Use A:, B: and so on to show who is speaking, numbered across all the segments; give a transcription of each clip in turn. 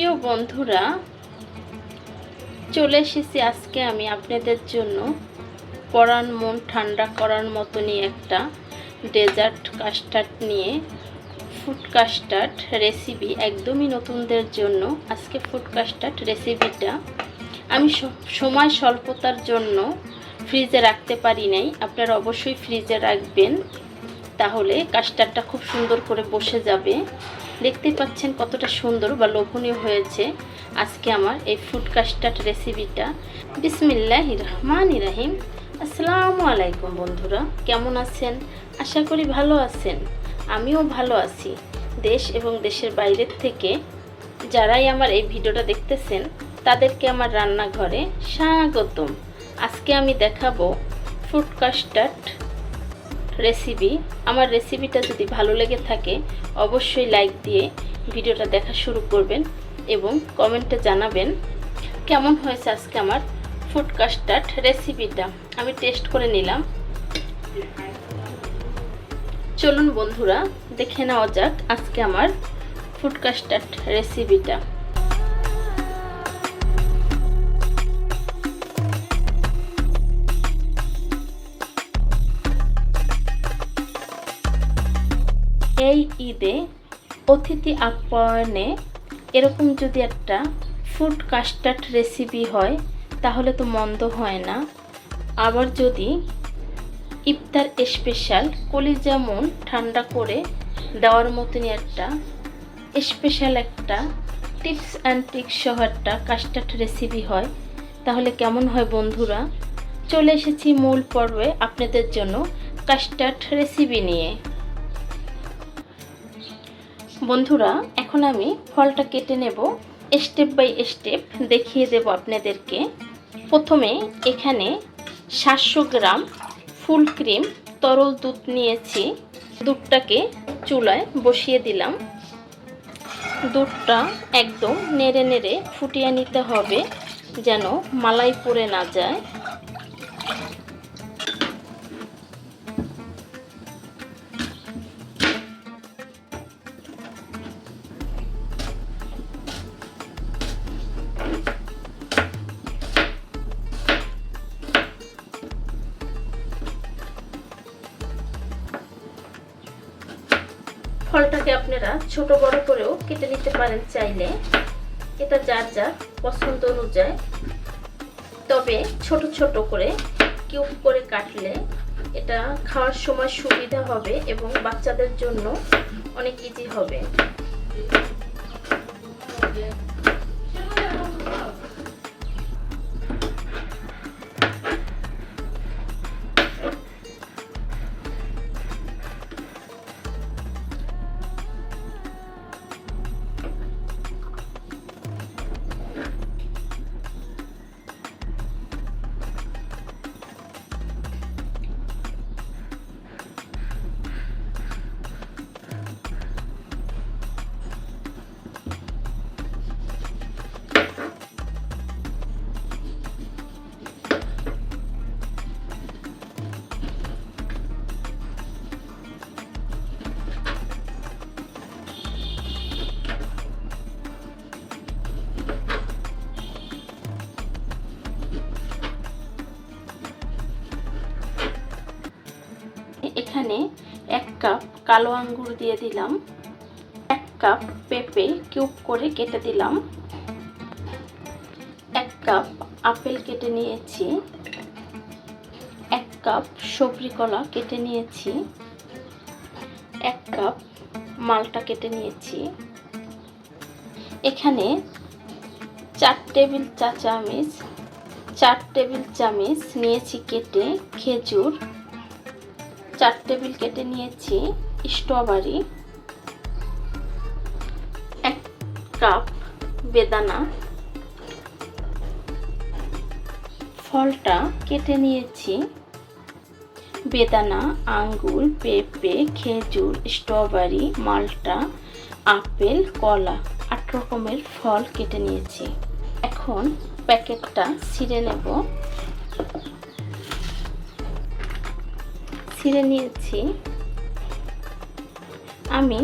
A: প্রিয় বন্ধুরা, চলে এসেছি আজকে আমি আপনাদের জন্য পরাণ মন ঠান্ডা করার মতনই একটা ডেজার্ট কাস্টার্ড নিয়ে ফুড কাস্টার্ড রেসিপি একদমই নতুনদের জন্য আজকে ফুড কাস্টার্ড রেসিপিটা আমি সময় স্বল্পতার জন্য ফ্রিজে রাখতে পারি নাই। আপনারা অবশ্যই ফ্রিজে রাখবেন, তাহলে কাস্টার্ডটা খুব সুন্দর করে বসে যাবে। দেখতে পাচ্ছেন কতটা সুন্দর বা লোভনীয় হয়েছে আজকে আমার এই ফুড কাস্টার্ড রেসিপিটা বিসমিল্লাহ রহমান ইরাহিম আসসালামু আলাইকুম বন্ধুরা, কেমন আছেন? আশা করি ভালো আছেন। আমিও ভালো আছি। দেশ এবং দেশের বাইরের থেকে যারাই আমার এই ভিডিওটা দেখতেছেন, তাদেরকে আমার রান্নাঘরে স্বাগতম। আজকে আমি দেখাবো ফুড কাস্টার্ড রেসিপি আমার রেসিপিটা যদি ভালো লেগে থাকে, অবশ্যই লাইক দিয়ে ভিডিওটা দেখা শুরু করবেন এবং কমেন্টে জানাবেন, কেমন হয়েছে আজকে আমার ফুড কাস্টার্ড রেসিপিটা আমি টেস্ট করে নিলাম। চলুন বন্ধুরা, দেখে নেওয়া যাক আজকে আমার ফুড কাস্টার্ড রেসিপিটা এই ঈদে অতিথি আপ্যায়নে এরকম যদি একটা ফুড কাস্টার্ড রেসিপি হয়, তাহলে তো মন্দ হয় না। আবার যদি ইফতার স্পেশাল কলিজা মন ঠান্ডা করে দেওয়ার মতনই একটা স্পেশাল একটা টিপস অ্যান্ড ট্রিক্স সহ একটা কাস্টার্ড রেসিপি হয়, তাহলে কেমন হয় বন্ধুরা? চলে এসেছি মূল পর্বে আপনাদের জন্য কাস্টার্ড রেসিপি নিয়ে। বন্ধুরা, এখন আমি ফলটা কেটে নেব। স্টেপ বাই স্টেপ দেখিয়ে দেব আপনাদেরকে। প্রথমে এখানে সাতশো গ্রাম ফুল ক্রিম তরল দুধ নিয়েছি। দুধটাকে চুলায় বসিয়ে দিলাম। দুধটা একদম নেড়ে নেড়ে ফুটিয়ে নিতে হবে, যেন মালাই পড়ে না যায়। আপনারা ছোট বড় করেও কেটে নিতে পারেন চাইলে। এটা যার যার পছন্দ অনুযায়ী। তবে ছোট ছোট করে কিউব করে কাটলে এটা খাওয়ার সময় সুবিধা হবে এবং বাচ্চাদের জন্য অনেক ইজি হবে। এখানে এক কাপ কালো আঙ্গুর দিয়ে দিলাম, এক কাপ পেঁপে কিউব করে কেটে দিলাম, এক কাপ আপেল কেটে নিয়েছি, এক কাপ সবরি কলা কেটে নিয়েছি, এক কাপ মালটা কেটে নিয়েছি। এখানে চার টেবিল চা চামচ চার টেবিল চামচ নিয়েছি কেটে খেজুর চার টেবিল কেটে নিয়েছি স্ট্রবেরি, এক কাপ বেদানা, ফলটা কেটে নিয়েছি, বেদানা, আঙ্গুর, পেঁপে, খেজুর, স্ট্রবেরি, মাল্টা, আপেল, কলা, আট রকমের ফল কেটে নিয়েছি। এখন প্যাকেটটা ছিঁড়ে নেব। ছিঁড়ে নিয়েছি। আমি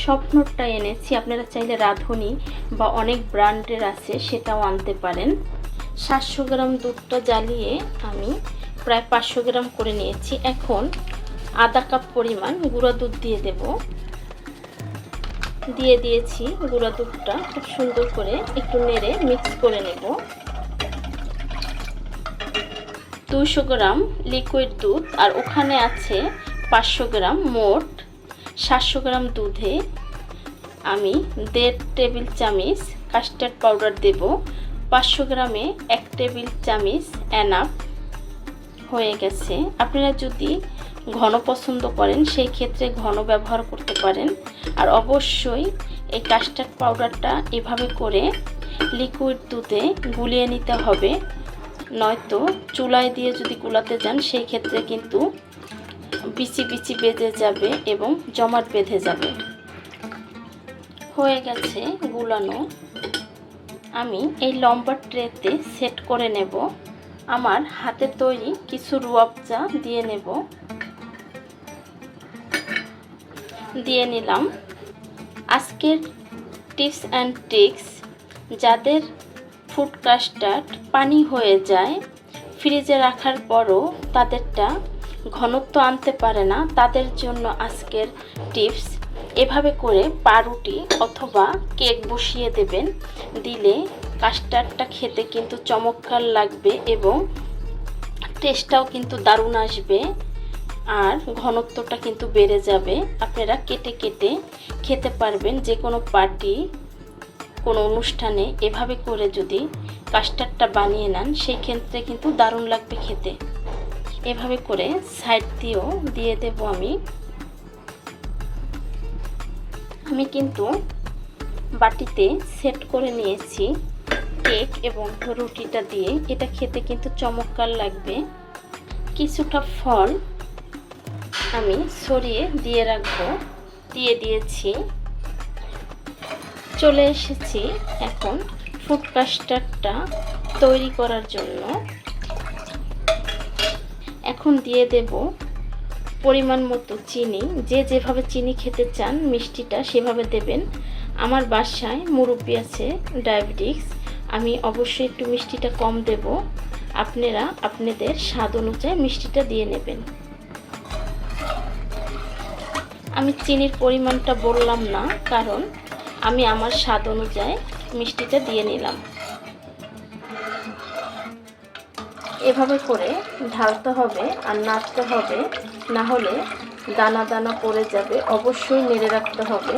A: স্বপ্নটা এনেছি, আপনারা চাইলে রাঁধুনি বা অনেক ব্র্যান্ডের আছে, সেটাও আনতে পারেন। সাতশো গ্রাম দুধটা জ্বালিয়ে আমি প্রায় পাঁচশো গ্রাম করে নিয়েছি। এখন আধা কাপ পরিমাণ গুঁড়া দুধ দিয়ে দেব। দিয়ে দিয়েছি গুঁড়া দুধটা, খুব সুন্দর করে একটু নেড়ে মিক্স করে নেব। দুশো গ্রাম লিকুইড দুধ, আর ওখানে আছে পাঁচশো গ্রাম মোট সাতশো গ্রাম দুধে আমি দেড় টেবিল চামিচ কাস্টার্ড পাউডার দেব। পাঁচশো গ্রামে এক টেবিল চামিচ অ্যানাপ হয়ে গেছে। আপনারা যদি ঘন পছন্দ করেন, সেই ক্ষেত্রে ঘন ব্যবহার করতে পারেন। আর অবশ্যই এই কাস্টার্ড পাউডারটা এভাবে করে লিকুইড দুধে গুলিয়ে নিতে হবে। নয়তো চুলায় দিয়ে যদি গুলাতে যান, সেই ক্ষেত্রে কিন্তু বিচি বিচি বেঁধে যাবে এবং জমাট বেঁধে যাবে। হয়ে গেছে গুলানো। আমি এই লম্বা ট্রেতে সেট করে নেব। আমার হাতে তৈরি কিছু রুয়াবজা দিয়ে নেব। দিয়ে নিলাম। আজকের টিপস অ্যান্ড ট্রিক্স যাদের ফুড কাস্টার্ড পানি হয়ে যায়, ফ্রিজে রাখার পরও তাদেরটা ঘনত্ব আনতে পারে না। তাদের জন্য আজকের টিপস, এভাবে করে পাউরুটি অথবা কেক বসিয়ে দেবেন। দিলে কাস্টার্ডটা খেতে কিন্তু চমৎকার লাগবে এবং টেস্টটাও কিন্তু দারুণ আসবে আর ঘনত্বটা কিন্তু বেড়ে যাবে। আপনারা কেটে কেটে খেতে পারবেন যে কোনো পার্টি কোনো অনুষ্ঠানে এভাবে করে যদি কাস্টার্ডটা বানিয়ে নেন, সেই ক্ষেত্রে কিন্তু দারুণ লাগবে খেতে। এভাবে করে সাইড দিয়েও দিয়ে দেব আমি। আমি কিন্তু বাটিতে সেট করে নিয়েছি কেক এবং রুটিটা দিয়ে। এটা খেতে কিন্তু চমৎকার লাগবে। কিছুটা ফল আমি সরিয়ে দিয়ে রাখব। দিয়ে দিয়েছি চলে এসেছি এখন ফুড কাস্টার্ডটা তৈরি করার জন্য। এখন দিয়ে দেব পরিমাণ মতো চিনি। যে যেভাবে চিনি খেতে চান মিষ্টিটা সেভাবে দেবেন। আমার বাসায় মুরব্বি আছে ডায়াবেটিক্স। আমি অবশ্যই একটু মিষ্টিটা কম দেব। আপনারা আপনাদের স্বাদ অনুযায়ী মিষ্টিটা দিয়ে নেবেন। আমি চিনির পরিমাণটা বললাম না, কারণ আমি আমার স্বাদ অনুযায়ী মিষ্টিটা দিয়ে নিলাম। এভাবে করে ঢালতে হবে আর নাড়তে হবে, না হলে দানা দানা পড়ে যাবে। অবশ্যই নেড়ে রাখতে হবে।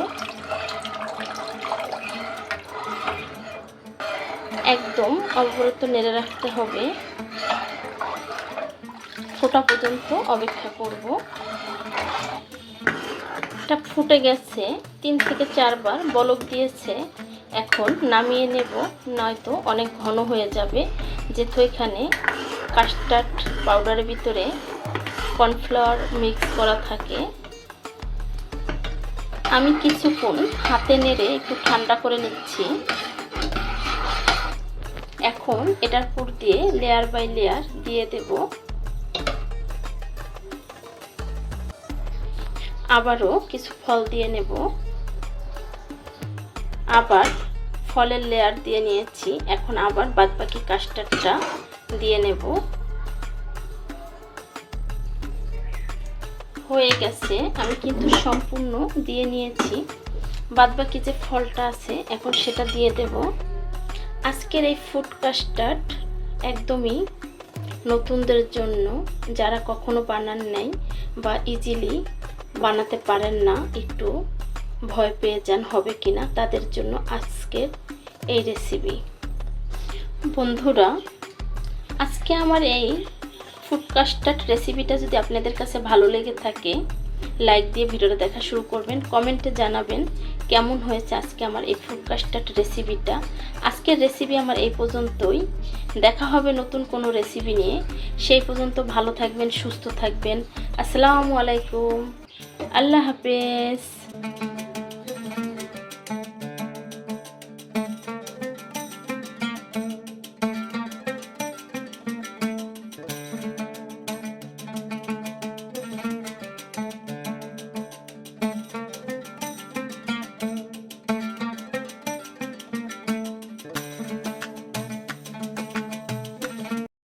A: একদম অবরত নেড়ে রাখতে হবে। ফোটা পর্যন্ত অপেক্ষা করব। এটা ফুটে গেছে। তিন থেকে চারবার বলক দিয়েছে। এখন নামিয়ে নেব, নয়তো অনেক ঘন হয়ে যাবে। যেহেতু এখানে কাস্টার্ড পাউডারের ভিতরে কর্নফ্লাওয়ার মিক্স করা থাকে। আমি কিছুক্ষণ হাতে নেড়ে একটু ঠান্ডা করে নিচ্ছি। এখন এটার পুর দিয়ে লেয়ার বাই লেয়ার দিয়ে দেব। আবারও কিছু ফল দিয়ে নেব। আবার ফলের লেয়ার দিয়ে নিয়েছি। এখন আবার বাদবাকি কাস্টার্ডটা দিয়ে নেব। হয়ে গেছে। আমি কিন্তু সম্পূর্ণ দিয়ে নিয়েছি। বাদবাকি যে ফলটা আছে, এখন সেটা দিয়ে দেব। আজকের এই ফুড কাস্টার্ড একদমই নতুনদের জন্য, যারা কখনো বানান নেই বা ইজিলি বানাতে পারেন না, একটু ভয় পেয়ে যান হবে কিনা তাদের জন্য আজকের এই রেসিপি বন্ধুরা, আজকে আমার এই ফুড কাস্টার্ড রেসিপিটা যদি আপনাদের কাছে ভালো লেগে থাকে লাইক দিয়ে ভিডিওটা দেখা শুরু করবেন কমেন্টে জানাবেন কেমন হয়েছে আজকে আমার এই ফুড কাস্টার্ড রেসিপিটা আজকের রেসিপি আমার এই পর্যন্তই। দেখা হবে নতুন কোনো রেসিপি নিয়ে। সেই পর্যন্ত ভালো থাকবেন, সুস্থ থাকবেন। আসসালামু আলাইকুম। আল্লাহ হাফেজ।